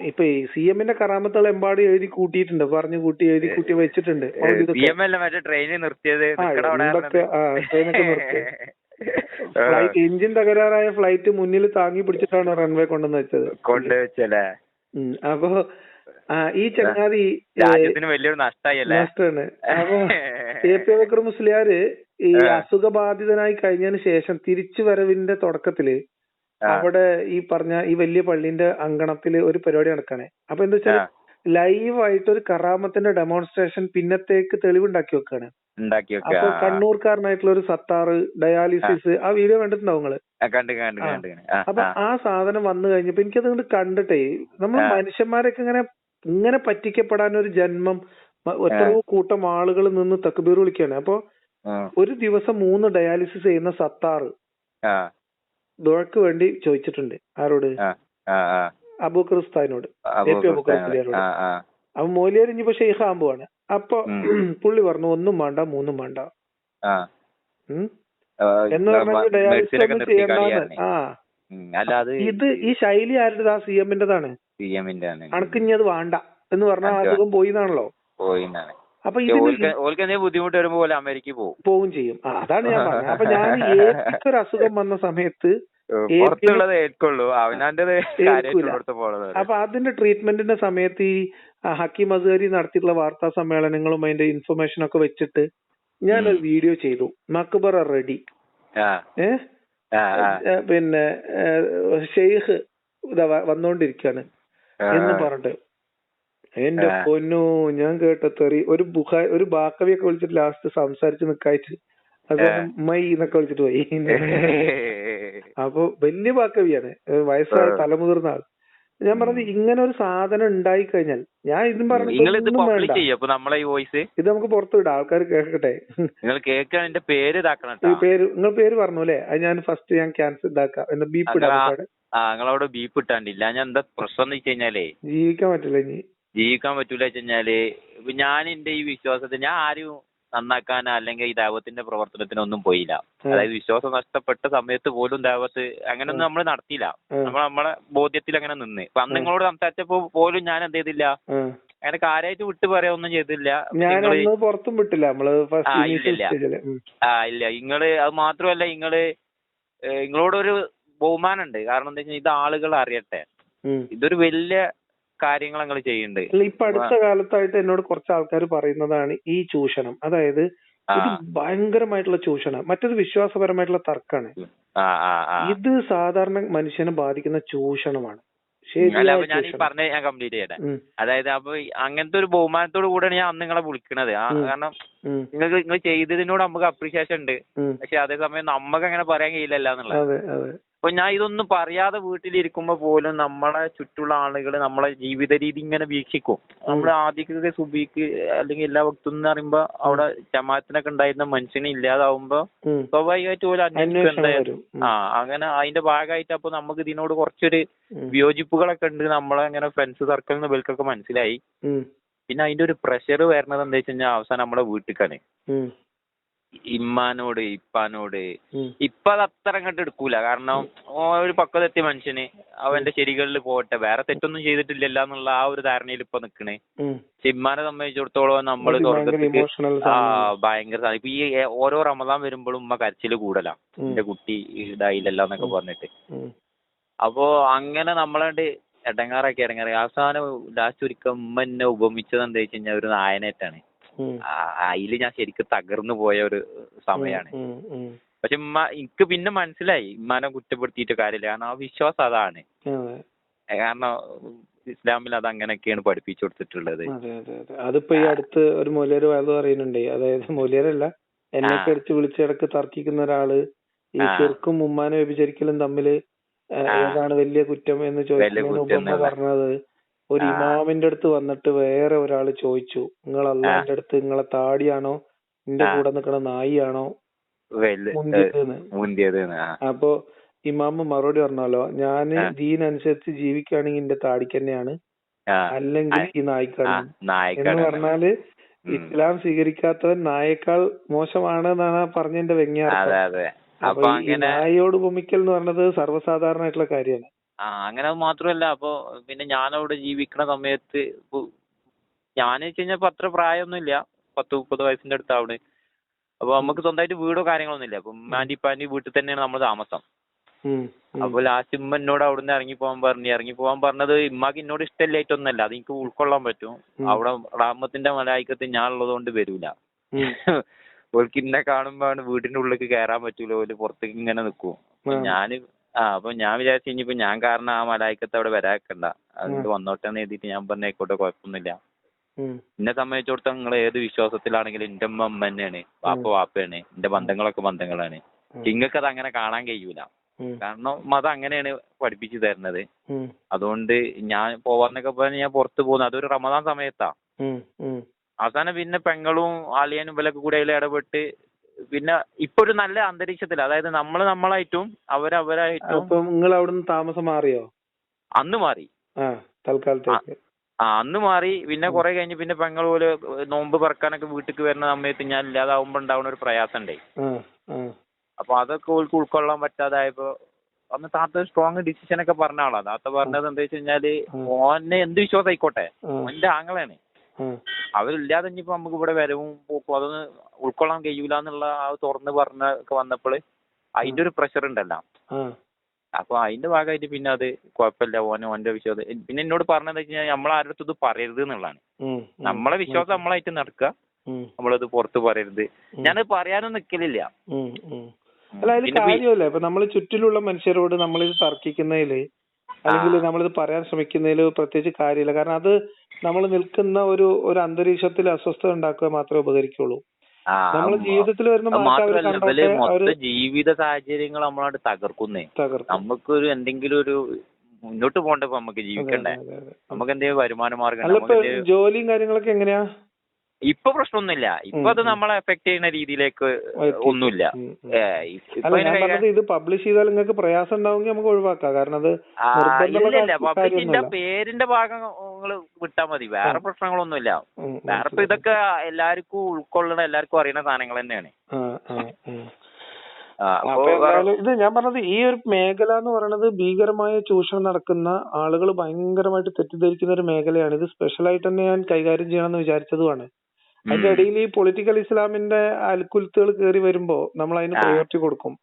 ഇപ്പൊ ഈ സി എമ്മിന്റെ കറാമത്തുകൾ എമ്പാടും എഴുതി കൂട്ടിയിട്ടുണ്ട്. പറഞ്ഞു കൂട്ടി എഴുതി കൂട്ടി വെച്ചിട്ടുണ്ട്. ട്രെയിനിൽ നിർത്തിയത്. ഫ്ലൈറ്റ് എഞ്ചിൻ തകരാറായ ഫ്ലൈറ്റ് മുന്നിൽ താങ്ങി പിടിച്ചിട്ടാണ് റൺവേ കൊണ്ടുവന്ന് വെച്ചത്. കൊണ്ടുവച്ചല്ലേ? അപ്പോ ഈ ചങ്ങാതി വലിയൊരു നഷ്ടാണ്. അപ്പൊ എ പി ബക്കർ മുസ്ലിയാര് ഈ. അസുഖബാധിതനായി കഴിഞ്ഞതിന് ശേഷം തിരിച്ചു വരവിന്റെ തുടക്കത്തിൽ അവിടെ ഈ പറഞ്ഞ ഈ വലിയ പള്ളിന്റെ അങ്കണത്തിൽ ഒരു പരിപാടി നടക്കണേ. അപ്പൊ എന്താ വെച്ചാൽ ലൈവ് ആയിട്ട് ഒരു കറാമത്തിന്റെ ഡെമോൺസ്ട്രേഷൻ പിന്നത്തേക്ക് തെളിവുണ്ടാക്കി വെക്കാണ്. അപ്പൊ കണ്ണൂർക്കാരനായിട്ടുള്ള ഒരു സത്താറ് ഡയാലിസിസ് ആ. വീഡിയോ കണ്ടിട്ടുണ്ടാവും നിങ്ങൾ? അപ്പൊ ആ. സാധനം വന്നു കഴിഞ്ഞപ്പോ എനിക്കത് കൊണ്ട് കണ്ടിട്ടേ നമ്മൾ മനുഷ്യന്മാരൊക്കെ ഇങ്ങനെ ഇങ്ങനെ പറ്റിക്കപ്പെടാൻ ഒരു ജന്മം ഒറ്റ എത്രയോ കൂട്ടം ആളുകൾ നിന്ന് തക്ബീർ വിളിക്കാണ്. അപ്പൊ ഒരു ദിവസം മൂന്ന് ഡയാലിസിസ് ചെയ്യുന്ന സത്താറ് ആ. ദുഴക്ക് വേണ്ടി ചോദിച്ചിട്ടുണ്ട്. ആരോട്? അബൂക്കർ ഉസ്താദിനോട് എ പി അബൂക്കർ അപ്പൊ മോലിയർ ഇനിയിപ്പോ ഷെയ്ഖ് ആകുമ്പോഴാണ് അപ്പൊ. [clears throat] പുള്ളി പറഞ്ഞു ഒന്നും വേണ്ട മൂന്നും വേണ്ട. എന്ന് പറഞ്ഞാൽ ഡയാലിസിസ് ഒന്നും നിർത്തി ആ. ഇത് ഈ ശൈലി ആരുടെ ആ സി എമ്മിന്റേതാണ് ആണ് അണക്കിഞ്ഞി അത് വേണ്ട എന്ന് പറഞ്ഞാൽ. അസുഖം പോയി എന്നാണല്ലോ അപ്പൊ ബുദ്ധിമുട്ട് വരുമ്പോൾ അമേരിക്കയിൽ പോകും. പോവും ചെയ്യും. അതാണ് ഞാൻ പറഞ്ഞത്. അപ്പൊ ഞാൻ [laughs] ഏപ്പിക്കൊരു അസുഖം വന്ന സമയത്ത് പുറത്തുള്ളത് ഏൽക്കുള്ളൂ. അവനാന്റേത് അപ്പൊ അതിന്റെ ട്രീറ്റ്മെന്റിന്റെ സമയത്ത് ഈ ഹക്കീം അസ്ഹരി നടത്തിയിട്ടുള്ള വാർത്താ സമ്മേളനങ്ങളും അതിന്റെ ഇൻഫർമേഷൻ ഒക്കെ വെച്ചിട്ട് ഞാൻ. വീഡിയോ ചെയ്തു. മക്ബറ റെഡി. ആ. ഏ? ആ ആ. ഏ, പിന്നെ ഷെയ്ഖ് വന്നോണ്ടിരിക്കാണ്. എന്ന് പറഞ്ഞിട്ട്. എന്റെ. പൊന്നു ഞാൻ കേട്ട തെറി ഒരു ബുഖ ഒരു ബാക്കവിയൊക്കെ വിളിച്ചിട്ട് ലാസ്റ്റ് സംസാരിച്ച് നിക്കായിട്ട് മൈ എന്നൊക്കെ വിളിച്ചിട്ട് പോയി. [laughs] അപ്പൊ വലിയ ബാക്കവിയാണ് വയസ്സായ. തലമുതിർന്ന ആൾ. ഞാൻ പറഞ്ഞു ഇങ്ങനെ ഒരു സാധനം ഉണ്ടായി കഴിഞ്ഞാൽ ഞാൻ ഇതും പറഞ്ഞു ഇത് പറഞ്ഞൊന്നും പബ്ലിഷ് വേണ്ട. നമ്മളെ ഈ വോയിസ് ഇത് നമുക്ക് പുറത്തു വിടാം. ആൾക്കാർ കേൾക്കട്ടെ. നിങ്ങൾ കേൾക്കാൻ എന്റെ പേര് ഇതാക്കണം പേര് നിങ്ങൾ പേര് പറഞ്ഞു അല്ലേ? അത് ഞാൻ ഫസ്റ്റ് ഞാൻ ക്യാൻസൽ ഇതാക്കാം. എന്റെ ബീപ്പ് ഇടാം. നിങ്ങളവിടെ ബീപ്പ് ഇട്ടാണ്ടില്ല. ഞാൻ എന്താ പ്രശ്നം എന്ന് വെച്ച് കഴിഞ്ഞാലേ. ജീവിക്കാൻ പറ്റില്ല ഇനി. ജീവിക്കാൻ പറ്റൂല വെച്ച് കഴിഞ്ഞാൽ ഞാൻ എന്റെ ഈ വിശ്വാസത്തിൽ ഞാൻ ആരും നന്നാക്കാനോ അല്ലെങ്കിൽ ഈ ദൈവത്തിന്റെ പ്രവർത്തനത്തിനോ ഒന്നും പോയില്ല. അതായത് വിശ്വാസം നഷ്ടപ്പെട്ട സമയത്ത് പോലും ദൈവത്ത് അങ്ങനെയൊന്നും നമ്മൾ നടത്തിയില്ല. നമ്മൾ നമ്മളെ ബോധ്യത്തിൽ അങ്ങനെ നിന്ന്. അപ്പൊ അന്ന്. നിങ്ങളോട് സംസാരിച്ചപ്പോ പോലും ഞാൻ എന്ത് ചെയ്തില്ല. അങ്ങനെ കാര്യമായിട്ട് വിട്ടു പറയാ ഒന്നും ചെയ്തില്ല. പുറത്തും വിട്ടില്ല. നമ്മൾ ആ, ഇല്ല നിങ്ങൾ അത് മാത്രമല്ല നിങ്ങൾ ഏഹ് നിങ്ങളോടൊരു ബഹുമാനം ഉണ്ട് കാരണം എന്താ വെച്ചാൽ ഇത് ആളുകൾ അറിയട്ടെ. ഇത് ഇതൊരു വലിയ കാര്യങ്ങൾ അങ്ങ് ചെയ്യുന്നുണ്ട്. അല്ല ഇപ്പൊ അടുത്ത കാലത്തായിട്ട് എന്നോട് കുറച്ച് ആൾക്കാർ പറയുന്നതാണ് ഈ ചൂഷണം. അതായത് ഇത് ഭയങ്കരമായിട്ടുള്ള ചൂഷണം. മറ്റൊരു വിശ്വാസപരമായിട്ടുള്ള തർക്കമാണ് ഇത് സാധാരണ മനുഷ്യനെ ബാധിക്കുന്ന ചൂഷണമാണ്. അല്ല അപ്പൊ ഞാൻ ഈ. പറഞ്ഞ ഞാൻ കംപ്ലീറ്റ് ചെയ്യട്ടെ. അതായത് അപ്പൊ അങ്ങനത്തെ ഒരു ബഹുമാനത്തോട് കൂടെയാണ് ഞാൻ അന്ന് നിങ്ങളെ വിളിക്കണത്. കാരണം നിങ്ങൾക്ക് നിങ്ങൾ ചെയ്തതിനോട് നമുക്ക് അപ്രീഷിയേഷൻ ഉണ്ട്. പക്ഷെ അതേസമയം നമുക്ക് അങ്ങനെ പറയാൻ കഴിയില്ലല്ലോ എന്നുള്ളത്. അതെ അതെ. അപ്പൊ ഞാൻ ഇതൊന്നും പറയാതെ വീട്ടിലിരിക്കുമ്പോ പോലും നമ്മളെ ചുറ്റുള്ള ആളുകൾ നമ്മളെ ജീവിത രീതി ഇങ്ങനെ വീക്ഷിക്കും. നമ്മൾ ആദ്യമൊക്കെ സുബിക്ക് അല്ലെങ്കിൽ എല്ലാ വക്തും എന്ന് പറയുമ്പോ അവിടെ ജമാഅത്തിനൊക്കെ ഉണ്ടായിരുന്ന മനുഷ്യനെ ഇല്ലാതാവുമ്പോ സ്വാഭാവികമായിട്ടും അന്വേഷിക്കും അന്വേഷണം എന്തായാലും. ആ അങ്ങനെ അതിന്റെ ഭാഗമായിട്ട് അപ്പൊ നമുക്ക് ഇതിനോട് കുറച്ചൊരു വിയോജിപ്പുകളൊക്കെ ഉണ്ട്. നമ്മളെ ഇങ്ങനെ ഫ്രണ്ട്സ് സർക്കിളിൽ നിന്ന് മനസ്സിലായി. പിന്നെ അതിന്റെ ഒരു പ്രഷർ വരുന്നത് എന്താ വെച്ച് കഴിഞ്ഞാൽ അവസാനം നമ്മളെ വീട്ടിലേക്കാണ് ഉം, ഇമ്മാനോട് ഇപ്പാനോട്. ഇപ്പൊ അത് അത്ര അങ്ങോട്ട് എടുക്കൂല. കാരണം ഓ ഒരു പക്വതെത്തിയ മനുഷ്യന് അവന്റെ ശരികളിൽ പോകട്ടെ. വേറെ തെറ്റൊന്നും ചെയ്തിട്ടില്ലല്ലോ എന്നുള്ള ആ ഒരു ധാരണയിൽ ഇപ്പൊ നിക്കണേ. പക്ഷെ ഇമ്മാനെ സംബന്ധിച്ചിടത്തോളം ഭയങ്കര ആ ഭയങ്കര സാധനം. ഇപ്പൊ ഈ ഓരോ റമദാൻ വരുമ്പോഴും ഉമ്മ കരച്ചിൽ കൂടലാ. എന്റെ കുട്ടി ഇതായില്ലല്ലോ എന്നൊക്കെ പറഞ്ഞിട്ട്. അപ്പോ അങ്ങനെ നമ്മളാണ്ട് എടങ്ങാറാക്കി ഇടങ്ങാറി അവസാനം ലാസ്റ്റ് ഒരിക്കൽ ഉമ്മ എന്നെ ഉപമിച്ചത് എന്താ വെച്ച് കഴിഞ്ഞാൽ ഒരു നായനായിട്ടാണ് അതിൽ ഞാൻ ശരിക്കും തകർന്നു പോയ ഒരു സമയമാണ് പക്ഷെ ഉമ്മ എനിക്ക് പിന്നെ മനസ്സിലായി. ഉമ്മാനെ കുറ്റപ്പെടുത്തിയിട്ട് കാര്യമില്ല. കാരണം ആ വിശ്വാസം അതാണ്. കാരണം ഇസ്ലാമിൽ അത് അങ്ങനെയൊക്കെയാണ് പഠിപ്പിച്ചു കൊടുത്തിട്ടുള്ളത്. അതെ അതെ അതെ. അതിപ്പോ ഈ അടുത്ത് ഒരു മൊലിയർ വയത് പറയുന്നുണ്ട്. അതായത് മൊലിയരല്ല എന്നെ ആ. വിളിച്ചിടക്ക് തർക്കിക്കുന്ന ഒരാൾ ഈ ചെറുക്കും ഉമ്മാനെ വ്യഭിചരിക്കലും തമ്മിൽ ഏതാണ് വലിയ കുറ്റം എന്ന് ചോദിച്ചു ചോദിക്കുന്നതിന് പറഞ്ഞത് ഒരു. ഇമാമിന്റെ അടുത്ത് വന്നിട്ട് വേറെ ഒരാൾ ചോദിച്ചു നിങ്ങൾ അള്ളാന്റെ അടുത്ത് നിങ്ങളെ താടിയാണോ? നിന്റെ. കൂടെ നിൽക്കുന്ന നായിയാണോ? മുന്തിയത്. അപ്പൊ ഇമാമ് മറുപടി പറഞ്ഞല്ലോ ഞാൻ. ദീൻ അനുസരിച്ച് ജീവിക്കുകയാണെങ്കിൽ എന്റെ താടിക്ക് തന്നെയാണ് അല്ലെങ്കിൽ ഈ നായ്ക്കാണ്. എന്ന് പറഞ്ഞാൽ പറഞ്ഞാൽ. ഇസ്ലാം സ്വീകരിക്കാത്തവൻ നായേക്കാൾ മോശമാണ് എന്നാണ് പറഞ്ഞതിന്റെ വ്യംഗ്യാർത്ഥം അപ്പൊ ഈ നായയോട് ഉപമിക്കൽ എന്ന് പറഞ്ഞത് സർവസാധാരണമായിട്ടുള്ള കാര്യമാണ്. ആ അങ്ങനെ മാത്രമല്ല അപ്പൊ പിന്നെ ഞാൻ അവിടെ ജീവിക്കുന്ന സമയത്ത് ഞാൻ വെച്ച് കഴിഞ്ഞാൽ ഇപ്പൊ അത്ര പ്രായമൊന്നുമില്ല പത്ത് മുപ്പത് വയസ്സിന്റെ അടുത്താവണ്. അപ്പൊ നമുക്ക് സ്വന്തമായിട്ട് വീടോ കാര്യങ്ങളൊന്നുമില്ല. അപ്പൊ ഉമ്മാന്റെ ഇപ്പാന്റെ വീട്ടിൽ തന്നെയാണ് നമ്മൾ താമസം. ഉം, ഉം, അപ്പൊ ലാസ്റ്റ് ഉമ്മ എന്നോട് അവിടുന്ന് ഇറങ്ങി പോകാൻ പറഞ്ഞു. ഇറങ്ങി പോകാൻ പറഞ്ഞത് ഉമ്മാക്ക് എന്നോട് ഇഷ്ടമില്ലായിട്ടൊന്നല്ല അത് എനിക്ക് ഉൾക്കൊള്ളാൻ പറ്റും. അവിടെ റാമത്തിന്റെ മലായിക്കത്ത് ഞാൻ ഉള്ളത് കൊണ്ട് വരൂല. [laughs] ഓൾക്ക് ഇന്നെ കാണുമ്പോഴാണ് വീടിന്റെ ഉള്ളിലേക്ക് കയറാൻ പറ്റൂല. ഓൽ പുറത്തേക്ക് ഇങ്ങനെ നിൽക്കും ആ. ആ അപ്പൊ ഞാൻ വിചാരിച്ചു ഇനിയിപ്പോ ഞാൻ കാരണം ആ മലായിക്കത്ത് അവിടെ വരാക്കണ്ട. അതുകൊണ്ട്. വന്നോട്ടെ എന്ന് എഴുതിയിട്ട് ഞാൻ പറഞ്ഞേക്കോട്ടെ കുഴപ്പമൊന്നുമില്ല. ഉം. എന്നെ സംബന്ധിച്ചിടത്തോളം നിങ്ങൾ ഏത് വിശ്വാസത്തിലാണെങ്കിലും എന്റെ അമ്മ ഉമ്മ തന്നെയാണ് വാപ്പ. വാപ്പയാണ്. എന്റെ ബന്ധങ്ങളൊക്കെ ബന്ധങ്ങളാണ്. നിങ്ങൾക്ക് അത് അങ്ങനെ കാണാൻ കഴിയൂല. കാരണം മതം അങ്ങനെയാണ് പഠിപ്പിച്ചു തരുന്നത്. അതുകൊണ്ട് ഞാൻ പോവാന്നൊക്കെ പറഞ്ഞ് ഞാൻ പുറത്ത് പോകുന്നു. അതൊരു റമദാൻ സമയത്താ. അവസാനം പിന്നെ പെങ്ങളും ആലിയാനും ഇവലൊക്കെ കൂടെ അതിൽ ഇടപെട്ട് പിന്നെ ഇപ്പൊ ഒരു നല്ല അന്തരീക്ഷത്തിൽ അതായത് നമ്മൾ നമ്മളായിട്ടും അവരവരായിട്ടും അപ്പൊ നിങ്ങൾ അവിടുന്ന് താമസം മാറിയോ? അന്ന് മാറി. ആ തൽക്കാലത്തേക്ക്. ആ അന്ന് മാറി. പിന്നെ കുറെ കഴിഞ്ഞ് പിന്നെ പെങ്ങൾ പോലെ നോമ്പ് പറക്കാനൊക്കെ വീട്ടിക്ക് വരുന്ന സമയത്ത് ഞാൻ ഇല്ലാതാവുമ്പോ ഉണ്ടാവുന്ന ഒരു പ്രയാസം ഉണ്ടായി അപ്പൊ അതൊക്കെ ഓൾക്ക് ഉൾക്കൊള്ളാൻ പറ്റാതായപ്പോ അന്ന് താത്ത സ്ട്രോങ് ഡിസിഷൻ ഒക്കെ പറഞ്ഞ ആളാ. താത്ത പറഞ്ഞത് എന്താ വെച്ച് കഴിഞ്ഞാൽ. ഓനെ എന്ത് വിശ്വാസം ആയിക്കോട്ടെ മോന്റെ ഓന്റെ ആങ്ങളാണ്. അവരില്ലാതെ ഇനിയിപ്പോ നമുക്ക് ഇവിടെ വരവും പോക്കും അതൊന്നും ഉൾക്കൊള്ളാൻ കഴിയൂല എന്നുള്ള ആ തുറന്ന് പറഞ്ഞ ഒക്കെ വന്നപ്പോൾ അതിന്റെ ഒരു പ്രഷർ ഉണ്ടല്ലോ. അപ്പൊ അതിന്റെ ഭാഗമായിട്ട് പിന്നെ അത് കുഴപ്പമില്ല. ഓനെ ഓന്റെ വിശ്വാസം. പിന്നെ എന്നോട് പറഞ്ഞത് വെച്ച് കഴിഞ്ഞാൽ നമ്മൾ ആരുടെ അടുത്തും ഇത് പറയരുത് എന്നുള്ളതാണ്. നമ്മളെ വിശ്വാസം നമ്മളായിട്ട് നടക്കുക. നമ്മളത് പുറത്ത് പറയരുത്. ഞാൻ ഞാനത് പറയാനും നിക്കലില്ല. അല്ല അതിൽ കാര്യമല്ല. ഇപ്പൊ നമ്മൾ ചുറ്റിലുള്ള മനുഷ്യരോട് നമ്മളിത് തർക്കിക്കുന്നതിൽ അല്ലെങ്കിൽ നമ്മളിത് പറയാൻ ശ്രമിക്കുന്നതിൽ പ്രത്യേകിച്ച് കാര്യമില്ല. കാരണം അത് നമ്മൾ നിൽക്കുന്ന ഒരു ഒരു അന്തരീക്ഷത്തിൽ അസ്വസ്ഥത ഉണ്ടാക്കുക മാത്രമേ ഉപകരിക്കുള്ളൂ. നമ്മൾ ജീവിതത്തിൽ വരുന്ന മൊത്തം ജീവിത സാഹചര്യങ്ങൾ നമ്മളാണ്ട് തകർക്കുന്നേ. തകർക്കും. നമുക്കൊരു എന്തെങ്കിലും ഒരു മുന്നോട്ട് പോകണ്ടേ നമുക്ക് ജീവിക്കണ്ടേ. നമുക്ക് എന്തെങ്കിലും വരുമാന മാർഗം ജോലിയും കാര്യങ്ങളൊക്കെ എങ്ങനെയാ? ഇപ്പൊ പ്രശ്നമൊന്നുമില്ല. ഇപ്പൊ അത് നമ്മളെ എഫക്ട് ചെയ്യുന്ന രീതിയിലേക്ക് ഒന്നുമില്ല. ഇത് പബ്ലിഷ് ചെയ്താൽ നിങ്ങൾക്ക് പ്രയാസം ഉണ്ടാവുമെങ്കിൽ നമുക്ക് ഒഴിവാക്കാം. കാരണം അത് പബ്ലിഷിന്റെ പേരിന്റെ ഭാഗം നിങ്ങൾ വിട്ടാ മതി. വേറെ പ്രശ്നങ്ങളൊന്നുമില്ല. വേറെ ഇപ്പൊ ഇതൊക്കെ എല്ലാവർക്കും ഉൾക്കൊള്ളണ എല്ലാവർക്കും അറിയുന്ന സാധനങ്ങൾ തന്നെയാണ്. ഇത് ഞാൻ പറഞ്ഞത് ഈ ഒരു മേഖല എന്ന് പറയുന്നത് ഭീകരമായ ചൂഷണം നടക്കുന്ന ആളുകൾ ഭയങ്കരമായിട്ട് തെറ്റിദ്ധരിക്കുന്ന ഒരു മേഖലയാണ്. ഇത് സ്പെഷ്യൽ ആയിട്ട് തന്നെ ഞാൻ കൈകാര്യം ചെയ്യണമെന്ന് വിചാരിച്ചതുമാണ്. അതിന്റെ. ഇടയിൽ ഈ പൊളിറ്റിക്കൽ ഇസ്ലാമിന്റെ അൽക്കുലത്തുകൾ കയറി വരുമ്പോ നമ്മൾ അതിന് പ്രയോറിറ്റി കൊടുക്കും.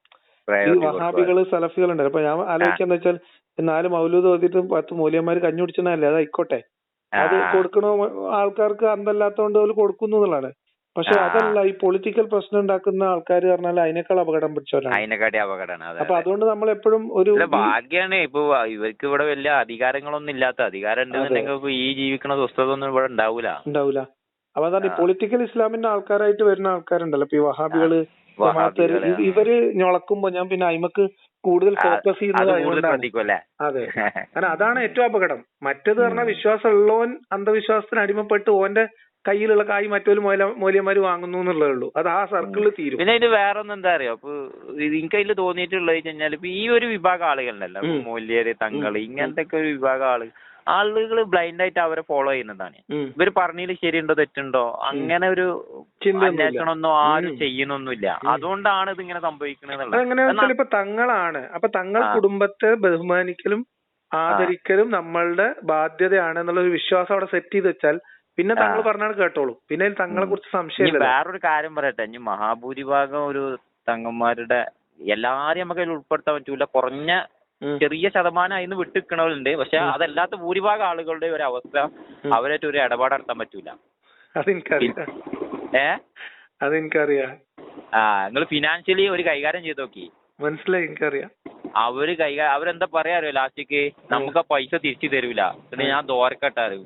ഈ വഹാബികൾ. വഹാബികൾ സലഫികൾ ഉണ്ട് അപ്പൊ ഞാൻ ആലോചിക്കാന്ന് വെച്ചാൽ നാല് മൗലൂദ് ഓതിയിട്ട് പത്ത് മൂല്യന്മാര് കഞ്ഞി കുടിച്ചതല്ലേ അത് ആ. കൊടുക്കണ ആൾക്കാർക്ക് അന്തല്ലാത്തതുകൊണ്ട് അവർ കൊടുക്കുന്നു എന്നുള്ളതാണ്. പക്ഷെ അതല്ല ഈ പൊളിറ്റിക്കൽ പ്രശ്നം ഉണ്ടാക്കുന്ന ആൾക്കാർ പറഞ്ഞാൽ അതിനേക്കാൾ അപകടം പിടിച്ചവരാണ്. അതിനെക്കാട്ടി അപകടമാണ്. അതെ അപ്പൊ അതുകൊണ്ട് നമ്മൾ എപ്പോഴും ഒരു ഭാഗ്യാണ്. ഇപ്പൊ ഇവർക്ക് ഇവിടെ വലിയ അധികാരങ്ങളൊന്നും ഇല്ലാത്ത അധികാരം ഉണ്ടെന്നുണ്ടെങ്കിൽ ഈ ജീവിക്കണ സ്വസ്ഥത ഒന്നും ഇവിടെ ഉണ്ടാവൂല. ഉണ്ടാവില്ല അപ്പൊ അതാണ്. പൊളിറ്റിക്കൽ ഇസ്ലാമിന്റെ ആൾക്കാരായിട്ട് വരുന്ന ആൾക്കാരുണ്ടല്ലോ. ഇപ്പൊ ഈ വഹാബികൾ ജമാഅത്തുകാര് ഇവർ ഞൊളക്കുമ്പോ ഞാൻ പിന്നെ അയിമക്ക് കൂടുതൽ ഫോക്കസ് ചെയ്യുന്നത് അതുകൊണ്ടാണ്. അതെ. [laughs] കാരണം അതാണ് ഏറ്റവും അപകടം. മറ്റേത് പറഞ്ഞാൽ. വിശ്വാസം ഉള്ളവൻ അന്ധവിശ്വാസത്തിന് അടിമപ്പെട്ട് ഓന്റെ കയ്യിലുള്ള കായ് മറ്റൊരു മൂല്യന്മാര് വാങ്ങുന്നു എന്നുള്ളതേ ഉള്ളൂ. അത് ആ സർക്കിളിൽ തീരും. പിന്നെ ഇത് വേറെ ഒന്നും എന്താ അറിയോ? അപ്പൊ എനിക്ക് അതിൽ തോന്നിയിട്ടുള്ളത് കഴിഞ്ഞാൽ ഇപ്പൊ ഈ ഒരു വിഭാഗം ആളുകളുണ്ടല്ലോ. മൂല്യര് തങ്ങൾ ഇങ്ങനത്തെ ഒക്കെ ഒരു വിഭാഗം ആൾ. ആളുകൾ ബ്ലൈൻഡ് ആയിട്ട് അവരെ ഫോളോ ചെയ്യുന്നതാണ്. ഇവർ ഇവർ പറഞ്ഞതിൽ ശരിയുണ്ടോ തെറ്റുണ്ടോ? അങ്ങനെ ഒരു അന്വേഷണമൊന്നും അന്വേഷണം ആരും ചെയ്യണമൊന്നുമില്ല ചെയ്യുന്നൊന്നുമില്ല. അതുകൊണ്ടാണ് ഇത് ഇങ്ങനെ സംഭവിക്കുന്നത് ഇപ്പൊ തങ്ങളാണ്. അപ്പൊ തങ്ങൾ കുടുംബത്തെ ബഹുമാനിക്കലും ആദരിക്കലും നമ്മളുടെ ബാധ്യതയാണ് എന്നുള്ള ഒരു വിശ്വാസം അവിടെ സെറ്റ് ചെയ്ത് വെച്ചാൽ പിന്നെ തങ്ങൾ ആ. പറഞ്ഞാൽ കേട്ടോളൂ. പിന്നെ തങ്ങളെ കുറിച്ച് സംശയം വേറൊരു കാര്യം പറയട്ടെ. ഇനി മഹാഭൂരിഭാഗം ഒരു തങ്ങന്മാരുടെ എല്ലാരെയും നമുക്ക് അതിൽ ഉൾപ്പെടുത്താൻ പറ്റൂല. കുറഞ്ഞ ചെറിയ ശതമാനം അതിന് വിട്ടിക്കണവരുണ്ട്. പക്ഷെ. അതല്ലാത്ത ഭൂരിഭാഗം ആളുകളുടെ ഒരു അവസ്ഥ. അവരായിട്ട് ഒരു ഇടപാട് നടത്താൻ പറ്റൂല. ഏ? അതെനിക്കറിയാം. ആ നിങ്ങൾ ഫിനാൻഷ്യലി ഒരു കൈകാര്യം ചെയ്ത് നോക്കി. മനസ്സിലായി എനിക്കറിയാം. അവർ കൈകാര്യം അവരെന്താ പറയാ അറിയോ ലാസ്റ്റിക്ക്? നമുക്ക് ആ പൈസ തിരിച്ചു തരൂല. എന്നിട്ട് ഞാൻ ദോരക്കെട്ടാറ്.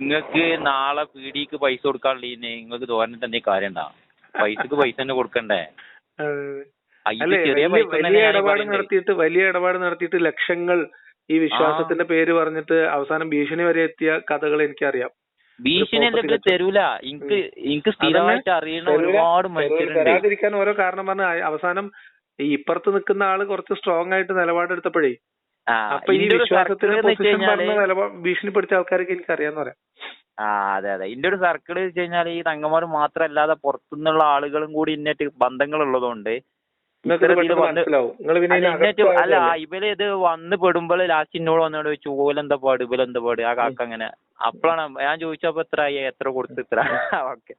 നിങ്ങക്ക് നാളെ പീടിക്ക് പൈസ കൊടുക്കാനുള്ള നിങ്ങൾക്ക് ദോരനിട്ട് എന്തെങ്കിലും കാര്യം പൈസക്ക് പൈസ തന്നെ കൊടുക്കണ്ടേ? വലിയ ഇടപാട് നടത്തിയിട്ട് വലിയ ഇടപാട് നടത്തിയിട്ട് ലക്ഷങ്ങൾ ഈ വിശ്വാസത്തിന്റെ പേര് പറഞ്ഞിട്ട് അവസാനം ഭീഷണി വരെ എത്തിയ കഥകൾ എനിക്കറിയാം. ഭീഷണി അല്ല ഇവർ തരൂല. എനിക്ക് എനിക്ക് സ്ഥിരമായിട്ട് അറിയുന്ന തരൂല. ഒരുപാട് തരൂല. മനുഷ്യരുണ്ട്. തരാതിരിക്കാൻ ഓരോ കാരണം പറഞ്ഞ അവസാനം ഈ ഇപ്പുറത്ത് നിൽക്കുന്ന ആൾ കുറച്ച് സ്ട്രോങ് ആയിട്ട് നിലപാടെടുത്തപ്പോഴേ അപ്പൊ ഈ വിശ്വാസത്തിന്റെ പൊസിഷൻ പറഞ്ഞ നിലപാട് ഭീഷണിപ്പെടുത്തിയ ആൾക്കാരൊക്കെ എനിക്ക് അറിയാന്ന് പറയാം. ആ അതെ അതെ. ഇന്റെ ഒരു സർക്കിൾ വെച്ച് കഴിഞ്ഞാൽ ഈ തങ്ങന്മാർ മാത്രമല്ലാതെ പുറത്തുനിന്നുള്ള ആളുകളും കൂടി ഇന്നേറ്റ് ബന്ധങ്ങൾ ഉള്ളതുകൊണ്ട് അല്ല ഇവർ ഇത് വന്ന് പെടുമ്പോൾ ലാസ്റ്റ് എന്നോട് വന്നോട് ചോദിച്ചു ഓലെന്താ പാട് ഇവലെന്താ പാട്? ആ കാക്ക അങ്ങനെ. അപ്പോഴാണ് ഞാൻ ചോദിച്ചപ്പോ എത്ര ആയി? എത്ര കൊടുത്ത് ഇത്ര? ഓക്കെ.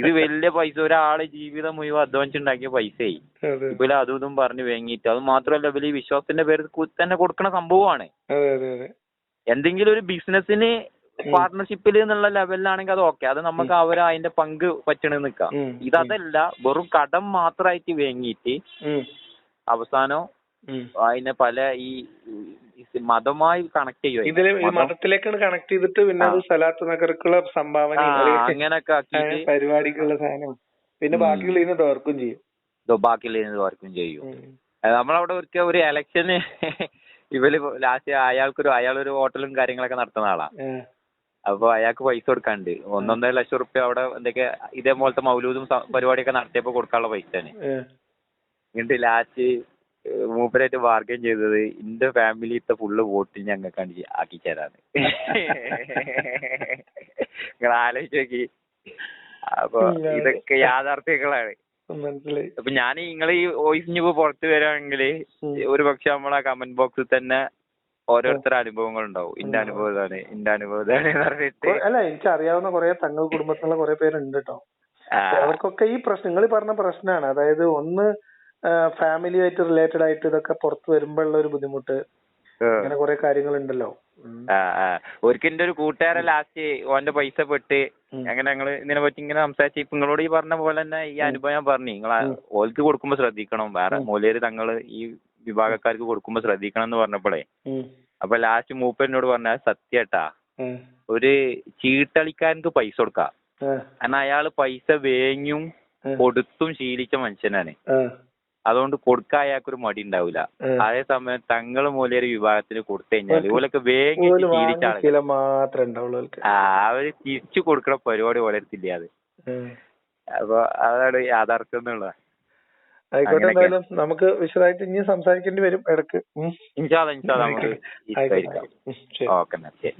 ഇത് വലിയ പൈസ. ഒരാളെ ജീവിതം മുഴുവൻ അധ്വാനിച്ച് ഉണ്ടാക്കിയ പൈസയായി ഇവർ അതും ഇതും പറഞ്ഞു വേങ്ങിയിട്ട്. അത് മാത്രമല്ല ഇവർ ഈ വിശ്വാസത്തിന്റെ പേരിൽ കു- തന്നെ കൊടുക്കണ സംഭവമാണ്. എന്തെങ്കിലും ഒരു ബിസിനസ്സിന് പാർട്ണർഷിപ്പിൽ എന്നുള്ള ലെവലിലാണെങ്കിൽ അത് ഓക്കെ അത് നമുക്ക് അവർ അതിന്റെ പങ്ക് പറ്റണ നിൽക്കാം. ഇതല്ല വെറും കടം മാത്രമായിട്ട് വാങ്ങിയിട്ട് അവസാനം. അതിനെ പല ഈ മതമായി കണക്ട് ചെയ്യുക ഇതിൽ മതത്തിലേക്കാണ് കണക്ട് ചെയ്തിട്ട് പിന്നെ അത് സലാത്ത് നഗർക്കുള്ള സംഭാവന അങ്ങനെയൊക്കെ ആക്കി പരിപാടിക്കുള്ള സാധനം. പിന്നെ ബാക്കി ബാക്കിയുള്ള ഇതിന് തോർക്കും ചെയ്യും. ബാക്കി ബാക്കിയുള്ള തോർക്കും ചെയ്യും. നമ്മളവിടെ ഒരിക്കൽ ഒരു ഇലക്ഷന് ഇവർ ലാസ്റ്റ് അയാൾക്കൊരു അയാളൊരു ഹോട്ടലും കാര്യങ്ങളൊക്കെ നടത്തുന്ന ആളാ. അപ്പൊ അയാൾക്ക് പൈസ കൊടുക്കാണ്ട് ഒന്നൊന്നര ലക്ഷം റുപ്യ അവിടെ എന്തൊക്കെ ഇതേപോലത്തെ മൗലൂദും പരിപാടിയൊക്കെ നടത്തിയപ്പോ കൊടുക്കാനുള്ള പൈസ ആണ് എന്നിട്ട് ലാസ്റ്റ് മൂപ്പരായിട്ട് ബാർഗൈൻ ചെയ്തത് എന്റെ ഫാമിലിത്തെ ഫുള്ള് വോട്ട് ഞങ്ങൾക്ക് ആക്കി തരാന്ന്. നിങ്ങൾ ആലോചിച്ച് നോക്കി. അപ്പൊ ഇതൊക്കെ യാഥാർത്ഥ്യങ്ങളാണ്. മനസ്സിലായി. അപ്പൊ ഞാൻ നിങ്ങൾ ഈ വോയിസ് ഇനിയിപ്പോ പുറത്തു വരികയാണെങ്കിൽ ഉം. ഒരു പക്ഷെ നമ്മളെ കമന്റ് ബോക്സിൽ തന്നെ ഓരോരുത്തരുടെ അനുഭവങ്ങൾ ഉണ്ടാവും ഇന്റെ. അനുഭവം ഇതാണ് ഇന്റെ അനുഭവം ഇതാണ് എന്ന് പറഞ്ഞിട്ട്. അല്ല എനിക്ക് അറിയാവുന്ന കുറെ തങ്ങൾ കുടുംബത്തിലുള്ള കുറെ പേരുണ്ട് കേട്ടോ അവർക്കൊക്കെ ഈ പ്രശ്നം നിങ്ങൾ പറഞ്ഞ പ്രശ്നമാണ് അതായത് ഒന്ന് ഫാമിലി ആയിട്ട് റിലേറ്റഡ് ആയിട്ട് ഇതൊക്കെ പുറത്ത് വരുമ്പോഴുള്ള ഒരു ബുദ്ധിമുട്ട്. അങ്ങനെ കുറെ കാര്യങ്ങൾ ഉണ്ടല്ലോ ആ, ആ. ഒരിക്കൽ എന്റെ ഒരു കൂട്ടുകാരൻ ലാസ്റ്റ് ഓന്റെ പൈസ പെട്ട് അങ്ങനെ ഞങ്ങൾ ഇതിനെ പറ്റി ഇങ്ങനെ സംസാരിച്ച് ഇപ്പൊ നിങ്ങളോട് ഈ പറഞ്ഞ പോലെ തന്നെ ഈ അനുഭവം ഞാൻ പറഞ്ഞു. നിങ്ങൾ. ഓൽക്ക് കൊടുക്കുമ്പോ ശ്രദ്ധിക്കണം. വേറെ. മൂലര് തങ്ങൾ ഈ വിഭാഗക്കാർക്ക് കൊടുക്കുമ്പോ ശ്രദ്ധിക്കണം എന്ന് പറഞ്ഞപ്പോഴേ. അപ്പൊ ലാസ്റ്റ് മൂപ്പനോട് പറഞ്ഞ സത്യട്ടാ. ഒരു ചീട്ടളിക്കാരൻക്ക് പൈസ കൊടുക്കാം. കാരണം അയാൾ പൈസ വേങ്ങും കൊടുത്തും ശീലിച്ച മനുഷ്യനാണ്. അതുകൊണ്ട് കൊടുക്കാൻ അയാൾക്കൊരു മടി ഉണ്ടാവില്ല ഉം. അതേസമയം മൂലം ഒരു വിഭാഗത്തിന് കൊടുത്തു കഴിഞ്ഞാൽ ഇവരൊക്കെ വേഗം ആ അവർ തിരിച്ചു കൊടുക്കണ പരിപാടി ഓലത്തില്ല അത്. അപ്പൊ അതാണ് യാഥാർത്ഥ്യം എന്നുള്ളത്. ആയിക്കോട്ടെ. എന്തായാലും നമുക്ക് വിശദമായിട്ട് ഇനി സംസാരിക്കേണ്ടി വരും ഇടയ്ക്ക്. ഇൻഷാല്ല ആയിക്കോട്ടെ. ഓക്കെ ശരി